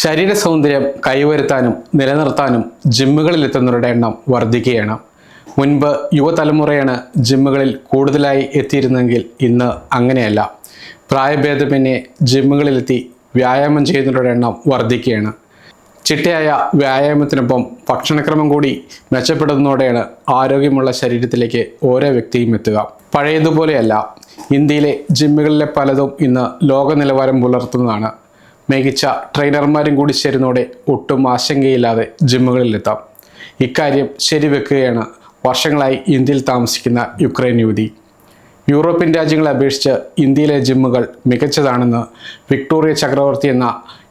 ശരീര സൗന്ദര്യം കൈവരുത്താനും നിലനിർത്താനും ജിമ്മുകളിൽ എത്തുന്നവരുടെ എണ്ണം വർദ്ധിക്കുകയാണ്. മുൻപ് യുവതലമുറയാണ് ജിമ്മുകളിൽ കൂടുതലായി എത്തിയിരുന്നെങ്കിൽ ഇന്ന് അങ്ങനെയല്ല. പ്രായഭേദമന്യേ ജിമ്മുകളിലെത്തി വ്യായാമം ചെയ്യുന്നവരുടെ എണ്ണം വർദ്ധിക്കുകയാണ്. ചിട്ടയായ വ്യായാമത്തിനൊപ്പം ഭക്ഷണക്രമം കൂടി മെച്ചപ്പെടുന്നതോടെയാണ് ആരോഗ്യമുള്ള ശരീരത്തിലേക്ക് ഓരോ വ്യക്തിയും എത്തുക. പഴയതുപോലെയല്ല. ഇന്ത്യയിലെ ജിമ്മുകളിലെ പലതും ഇന്ന് ലോക നിലവാരം പുലർത്തുന്നതാണ്. മികച്ച ട്രെയിനർമാരും കൂടി ചേരുന്നതോടെ ഒട്ടും ആശങ്കയില്ലാതെ ജിമ്മുകളിലെത്താം ഇക്കാര്യം ശരിവെക്കുകയാണ് വർഷങ്ങളായി ഇന്ത്യയിൽ താമസിക്കുന്ന യുക്രൈൻ യുവതി. യൂറോപ്യൻ രാജ്യങ്ങളെ അപേക്ഷിച്ച് ഇന്ത്യയിലെ ജിമ്മുകൾ മികച്ചതാണെന്ന് വിക്ടോറിയ ചക്രവർത്തി എന്ന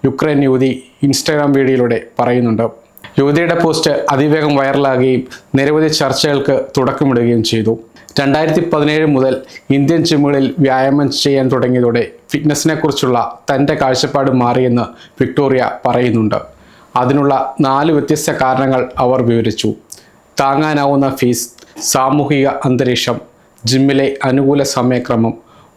യുക്രൈൻ യുവതി ഇൻസ്റ്റാഗ്രാം വീഡിയോയിലൂടെ പറയുന്നുണ്ട്. യുവതിയുടെ പോസ്റ്റ് അതിവേഗം വൈറലാകുകയും നിരവധി ചർച്ചകൾക്ക് തുടക്കമിടുകയും ചെയ്തു. രണ്ടായിരത്തി പതിനേഴ് മുതൽ ഇന്ത്യൻ ജിമ്മുകളിൽ വ്യായാമം ചെയ്യാൻ തുടങ്ങിയതോടെ ഫിറ്റ്നസിനെ കുറിച്ചുള്ള തന്റെ കാഴ്ചപ്പാട് മാറിയെന്ന് വിക്ടോറിയ പറയുന്നുണ്ട്. അതിനുള്ള നാല് വ്യത്യസ്ത കാരണങ്ങൾ അവർ വിവരിച്ചു. താങ്ങാനാവുന്ന ഫീസ് സാമൂഹിക അന്തരീക്ഷം ജിമ്മിലെ അനുകൂല സമയക്രമം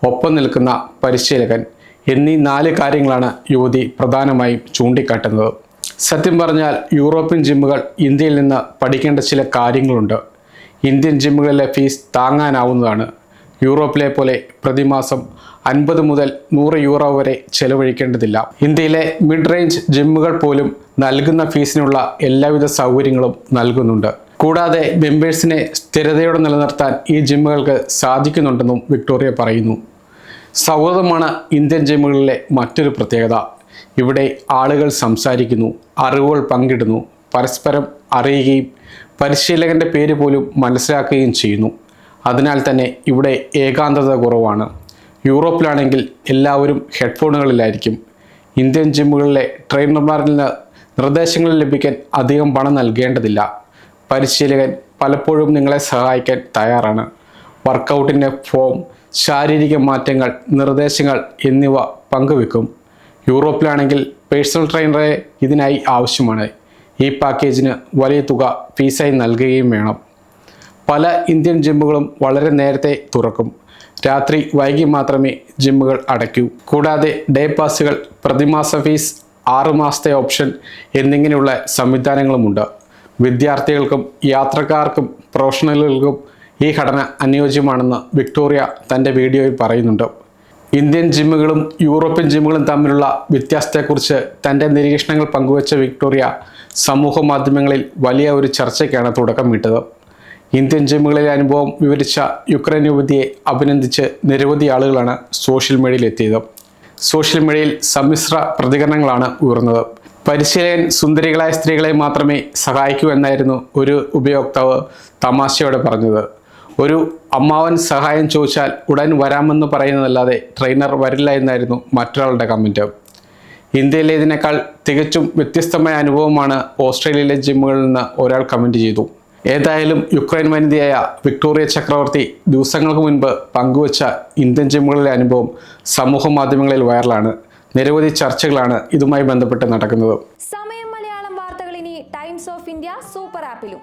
ഒപ്പം നിൽക്കുന്ന പരിശീലകൻ എന്നീ നാല് കാര്യങ്ങളാണ് യുവതി പ്രധാനമായും ചൂണ്ടിക്കാട്ടുന്നത്. സത്യം പറഞ്ഞാൽ യൂറോപ്യൻ ജിമ്മുകൾ ഇന്ത്യയിൽ നിന്ന് പഠിക്കേണ്ട ചില കാര്യങ്ങളുണ്ട്. ഇന്ത്യൻ ജിമ്മുകളിലെ ഫീസ് താങ്ങാനാവുന്നതാണ്. യൂറോപ്പിലെ പോലെ പ്രതിമാസം അൻപത് മുതൽ നൂറ് യൂറോ വരെ ചെലവഴിക്കേണ്ടതില്ല. ഇന്ത്യയിലെ മിഡ് റേഞ്ച് ജിമ്മുകൾ പോലും നൽകുന്ന ഫീസിനുള്ള എല്ലാവിധ സൗകര്യങ്ങളും നൽകുന്നുണ്ട്. കൂടാതെ മെമ്പേഴ്സിനെ സ്ഥിരതയോടെ നിലനിർത്താൻ ഈ ജിമ്മുകൾക്ക് സാധിക്കുന്നുണ്ടെന്നും വിക്ടോറിയ പറയുന്നു. സൗഹൃദമാണ് ഇന്ത്യൻ ജിമ്മുകളിലെ മറ്റൊരു പ്രത്യേകത. ഇവിടെ ആളുകൾ സംസാരിക്കുന്നു അറിവുകൾ പങ്കിടുന്നു പരസ്പരം അറിയുകയും പരിശീലകന്റെ പേര് പോലും മനസ്സിലാക്കുകയും ചെയ്യുന്നു. അതിനാൽ തന്നെ ഇവിടെ ഏകാന്തത കുറവാണ്. യൂറോപ്പിലാണെങ്കിൽ എല്ലാവരും ഹെഡ്ഫോണുകളിലായിരിക്കും. ഇന്ത്യൻ ജിമ്മുകളിലെ ട്രെയിനർമാരിൽ നിന്ന് നിർദ്ദേശങ്ങൾ ലഭിക്കാൻ അധികം പണം നൽകേണ്ടതില്ല. പരിശീലകൻ പലപ്പോഴും നിങ്ങളെ സഹായിക്കാൻ തയ്യാറാണ്. വർക്കൗട്ടിന്റെ ഫോം ശാരീരിക മാറ്റങ്ങൾ നിർദ്ദേശങ്ങൾ എന്നിവ പങ്കുവെക്കും. യൂറോപ്പിലാണെങ്കിൽ പേഴ്സണൽ ട്രെയിനറെ ഇതിനായി ആവശ്യമാണ്. ഈ പാക്കേജിന് വലിയ തുക ഫീസായി നൽകുകയും വേണം. പല ഇന്ത്യൻ ജിമ്മുകളും വളരെ നേരത്തെ തുറക്കും. രാത്രി വൈകി മാത്രമേ ജിമ്മുകൾ അടയ്ക്കൂ. കൂടാതെ ഡേ പാസുകൾ പ്രതിമാസ ഫീസ് ആറുമാസത്തെ ഓപ്ഷൻ എന്നിങ്ങനെയുള്ള സംവിധാനങ്ങളുമുണ്ട്. വിദ്യാർത്ഥികൾക്കും യാത്രക്കാർക്കും പ്രൊഫഷണലുകൾക്കും ഈ ഘടന അനുയോജ്യമാണെന്ന് വിക്ടോറിയ തന്റെ വീഡിയോയിൽ പറയുന്നുണ്ട്. ഇന്ത്യൻ ജിമ്മുകളും യൂറോപ്യൻ ജിമ്മുകളും തമ്മിലുള്ള വ്യത്യാസത്തെക്കുറിച്ച് തന്റെ നിരീക്ഷണങ്ങൾ പങ്കുവച്ച വിക്ടോറിയ സമൂഹ മാധ്യമങ്ങളിൽ വലിയ ഒരു ചർച്ചയ്ക്കാണ് തുടക്കം വിട്ടത്. ഇന്ത്യൻ ജിമ്മുകളിലെ അനുഭവം വിവരിച്ച യുക്രൈൻ യുവതിയെ അഭിനന്ദിച്ച് നിരവധി ആളുകളാണ് സോഷ്യൽ മീഡിയയിൽ എത്തിയത് സോഷ്യൽ മീഡിയയിൽ സമ്മിശ്ര പ്രതികരണങ്ങളാണ് ഉയർന്നത്. പരിശീലകൻ സുന്ദരികളായ സ്ത്രീകളെ മാത്രമേ സഹായിക്കൂ എന്നായിരുന്നു ഒരു ഉപയോക്താവ് തമാശയോടെ പറഞ്ഞത്. ഒരു അമ്മാവൻ സഹായം ചോദിച്ചാൽ ഉടൻ വരാമെന്ന് പറയുന്നതല്ലാതെ ട്രെയിനർ വരില്ല എന്നായിരുന്നു മറ്റൊരാളുടെ കമന്റ് ഇന്ത്യയിലേതിനേക്കാൾ തികച്ചും വ്യത്യസ്തമായ അനുഭവമാണ് ഓസ്ട്രേലിയയിലെ ജിമ്മുകളിൽ നിന്ന് ഒരാൾ കമന്റ് ചെയ്തു. ഏതായാലും യുക്രൈൻ വനിതയായ വിക്ടോറിയ ചക്രവർത്തി ദിവസങ്ങൾക്ക് മുൻപ് പങ്കുവച്ച ഇന്ത്യൻ ജിമ്മുകളിലെ അനുഭവം സമൂഹ മാധ്യമങ്ങളിൽ വൈറലാണ് നിരവധി ചർച്ചകളാണ് ഇതുമായി ബന്ധപ്പെട്ട് നടക്കുന്നത്. സമയം മലയാളം വാർത്തകൾ ഇനി ടൈംസ് ഓഫ് ഇന്ത്യ സൂപ്പർ ആപ്പിലും